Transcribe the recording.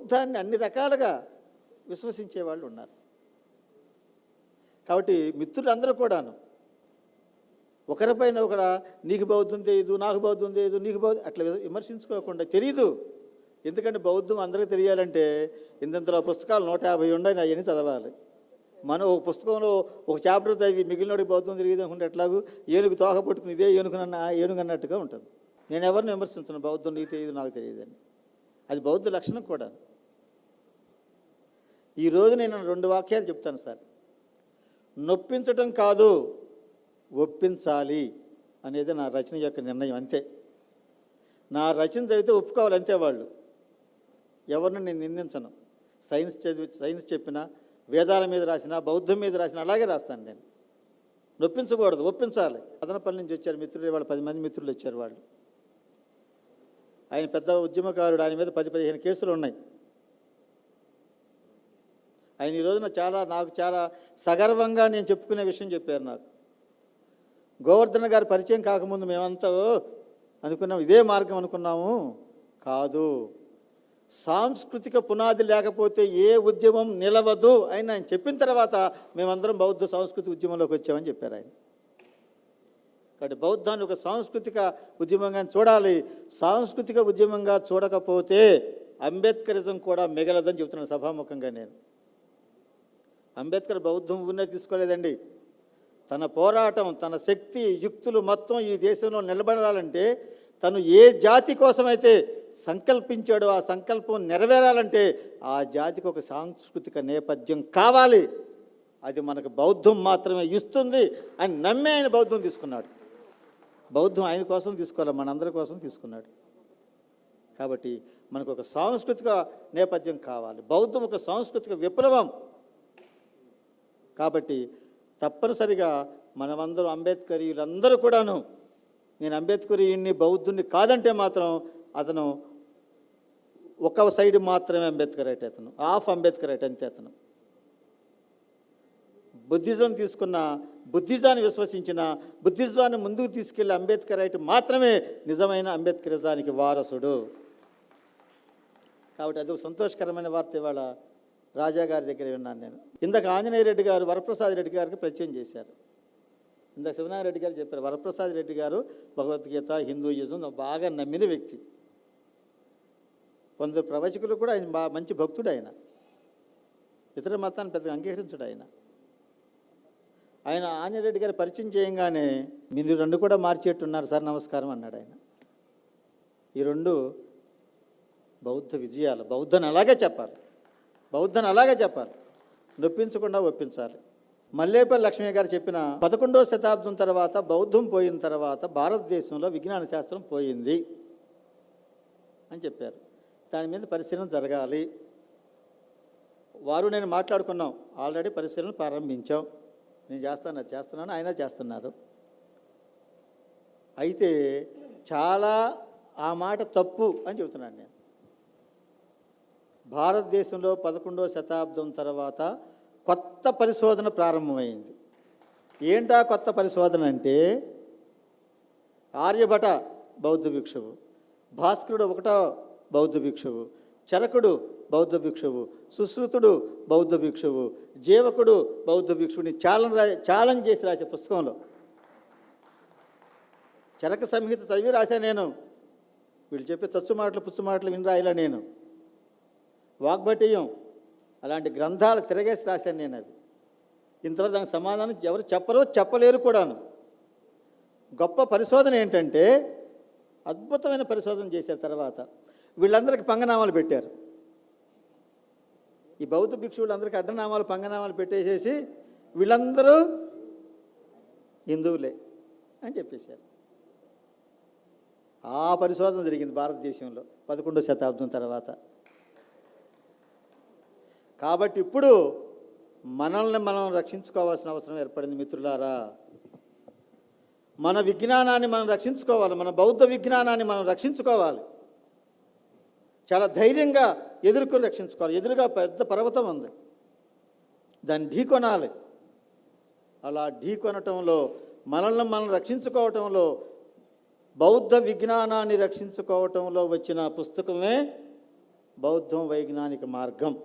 బౌద్ధాన్ని అన్ని రకాలుగా విశ్వసించే వాళ్ళు ఉన్నారు. కాబట్టి మిత్రులందరూ కూడాను ఒకరిపైన ఒకడ నీకు బౌద్ధం తెలియదు నాకు బౌద్ధం తెలియదు నీకు బౌద్ధం అట్లా విమర్శించుకోకుండా తెలియదు ఎందుకంటే బౌద్ధం అందరికీ తెలియాలంటే ఇంతంతలో పుస్తకాలు నూట యాభై ఉన్నాయి అవన్నీ చదవాలి? మనం ఒక పుస్తకంలో ఒక చాప్టర్ చదివి మిగిలినోడికి బౌద్ధం తెలియదు అనుకుంటే ఎట్లాగూ ఏనుగు తోక పట్టుకుని ఇదే ఏనుగునన్న ఏనుగు అన్నట్టుగా ఉంటుంది. నేను ఎవరిని విమర్శించను? బౌద్ధం నీకు తెలియదు నాకు తెలియదు అని. అది బౌద్ధ లక్షణం కూడా ఈరోజు నేను రెండు వాక్యాలు చెప్తాను సార్. నొప్పించటం కాదు ఒప్పించాలి అనేది నా రచన యొక్క నిర్ణయం అంతే. నా రచన చదివితే ఒప్పుకోవాలి అంతే వాళ్ళు. ఎవరిని నేను నిందించను. సైన్స్ చదివి సైన్స్ చెప్పినా వేదాల మీద రాసిన బౌద్ధం మీద రాసిన అలాగే రాస్తాను నేను. నొప్పించకూడదు ఒప్పించాలి. అదనపల్లి నుంచి వచ్చారు మిత్రులు వాళ్ళు పది మంది మిత్రులు వచ్చారు వాళ్ళు. ఆయన పెద్ద ఉద్యమకారుడు ఆయన మీద పది పదిహేను కేసులు ఉన్నాయి. ఆయన ఈ రోజున చాలా నాకు చాలా సగర్వంగా నేను చెప్పుకునే విషయం చెప్పారు నాకు. గోవర్ధన గారి పరిచయం కాకముందు మేమంతా అనుకున్నాం ఇదే మార్గం అనుకున్నాము. కాదు. సాంస్కృతిక పునాది లేకపోతే ఏ ఉద్యమం నిలవదు అని ఆయన చెప్పిన తర్వాత మేమందరం బౌద్ధ సాంస్కృతిక ఉద్యమంలోకి వచ్చామని చెప్పారు ఆయన. కాబట్టి బౌద్ధాన్ని ఒక సాంస్కృతిక ఉద్యమంగా చూడాలి. సాంస్కృతిక ఉద్యమంగా చూడకపోతే అంబేద్కరిజం కూడా మిగలదని చెబుతున్నాను సభాముఖంగా నేను. అంబేద్కర్ బౌద్ధం ఉన్నది తీసుకోలేదండి. తన పోరాటం తన శక్తి యుక్తులు మొత్తం ఈ దేశంలో నిలబడాలంటే తను ఏ జాతి కోసమైతే సంకల్పించాడో ఆ సంకల్పం నెరవేరాలంటే ఆ జాతికి ఒక సాంస్కృతిక నేపథ్యం కావాలి. అది మనకు బౌద్ధం మాత్రమే ఇస్తుంది అని నమ్మే ఆయన బౌద్ధం తీసుకున్నాడు. బౌద్ధం ఆయన కోసం తీసుకోవాలి మనందరి కోసం తీసుకున్నాడు. కాబట్టి మనకు ఒక సాంస్కృతిక నేపథ్యం కావాలి. బౌద్ధం ఒక సాంస్కృతిక విప్లవం. కాబట్టి తప్పనిసరిగా మనమందరం అంబేద్కరీయులందరూ కూడాను నేను అంబేద్కరీయుణ్ణి బౌద్ధుణ్ణి కాదంటే మాత్రం అతను ఒక సైడ్ మాత్రమే అంబేద్కర్ అయితే అతను హాఫ్ అంబేద్కర్ అయితే అంతే అతను. బుద్ధిజం తీసుకున్న బుద్ధిజాన్ని విశ్వసించిన బుద్ధిజాన్ని ముందుకు తీసుకెళ్ళే అంబేద్కర్ అయితే మాత్రమే నిజమైన అంబేద్కరిజానికి వారసుడు. కాబట్టి అది ఒక సంతోషకరమైన వార్త ఇవాళ రాజా గారి దగ్గర విన్నాను నేను. ఇందాక ఆంజనేయ రెడ్డి గారు వరప్రసాద్ రెడ్డి గారికి పరిచయం చేశారు. ఇందాక శివనారాయణ రెడ్డి గారు చెప్పారు వరప్రసాద్ రెడ్డి గారు భగవద్గీత హిందూయిజం బాగా నమ్మిన వ్యక్తి. కొందరు ప్రవచకులు కూడా ఆయన బా మంచి భక్తుడు ఆయన. ఇతర మతాన్ని పెద్దగా అంగీకరించడు ఆయన. ఆయన ఆంజనేయుడి గారు పరిచయం చేయంగానే మీరు రెండు కూడా మార్చేట్టున్నారు సార్ నమస్కారం అన్నాడు ఆయన. ఈ రెండు బౌద్ధ విజయాలు బౌద్ధని అలాగే చెప్పాలి. బౌద్ధని అలాగే చెప్పాలి. నొప్పించకుండా ఒప్పించాలి. మల్లేపల్లి లక్ష్మీ గారు చెప్పిన పదకొండవ శతాబ్దం తర్వాత బౌద్ధం పోయిన తర్వాత భారతదేశంలో విజ్ఞాన శాస్త్రం పోయింది అని చెప్పారు. దాని మీద పరిశీలన జరగాలి. వారు నేను మాట్లాడుకున్నాం. ఆల్రెడీ పరిశీలన ప్రారంభించాం. నేను చేస్తాను చేస్తున్నాను ఆయన చేస్తున్నారు. అయితే చాలా ఆ మాట తప్పు అని చెబుతున్నాను నేను. భారతదేశంలో పదకొండవ శతాబ్దం తర్వాత కొత్త పరిశోధన ప్రారంభమైంది. ఏంటా కొత్త పరిశోధన అంటే ఆర్యభట బౌద్ధ భిక్షువు భాస్కరుడు ఒకటో బౌద్ధ భిక్షువు చరకుడు బౌద్ధ భిక్షువు సుశ్రుతుడు బౌద్ధ భిక్షువు జీవకుడు బౌద్ధ భిక్షువుని ఛాలెంజ్ రా ఛాలెంజ్ చేసి రాసే పుస్తకంలో. చరక సంహిత చదివి రాశా నేను. వీళ్ళు చెప్పే చచ్చు మాటలు పుచ్చు మాటలు విని రాయలా నేను. వాగ్భటీయం అలాంటి గ్రంథాలు తిరగేసి రాశాను నేను అవి. ఇంతవరకు దానికి సమాధానం ఎవరు చెప్పరో చెప్పలేరు కూడాను. గొప్ప పరిశోధన ఏంటంటే అద్భుతమైన పరిశోధన చేసిన తర్వాత. వీళ్ళందరికీ పంగనామాలు పెట్టారు. ఈ బౌద్ధ భిక్షువులందరికీ అడ్డనామాలు పంగనామాలు పెట్టేసేసి వీళ్ళందరూ హిందువులే అని చెప్పేశారు. ఆ పరిశోధన జరిగింది భారతదేశంలో పదకొండో శతాబ్దం తర్వాత. కాబట్టి ఇప్పుడు మనల్ని మనం రక్షించుకోవాల్సిన అవసరం ఏర్పడింది మిత్రులారా. మన విజ్ఞానాన్ని మనం రక్షించుకోవాలి మన బౌద్ధ విజ్ఞానాన్ని మనం రక్షించుకోవాలి. చాలా ధైర్యంగా ఎదుర్కొని రక్షించుకోవాలి. ఎదురుగా పెద్ద పర్వతం ఉంది. దాన్ని ఢీకొనాలి అలా ఢీకొనటంలో మనల్ని మనం రక్షించుకోవటంలో బౌద్ధ విజ్ఞానాన్ని రక్షించుకోవటంలో వచ్చిన పుస్తకమే బౌద్ధం వైజ్ఞానిక మార్గం.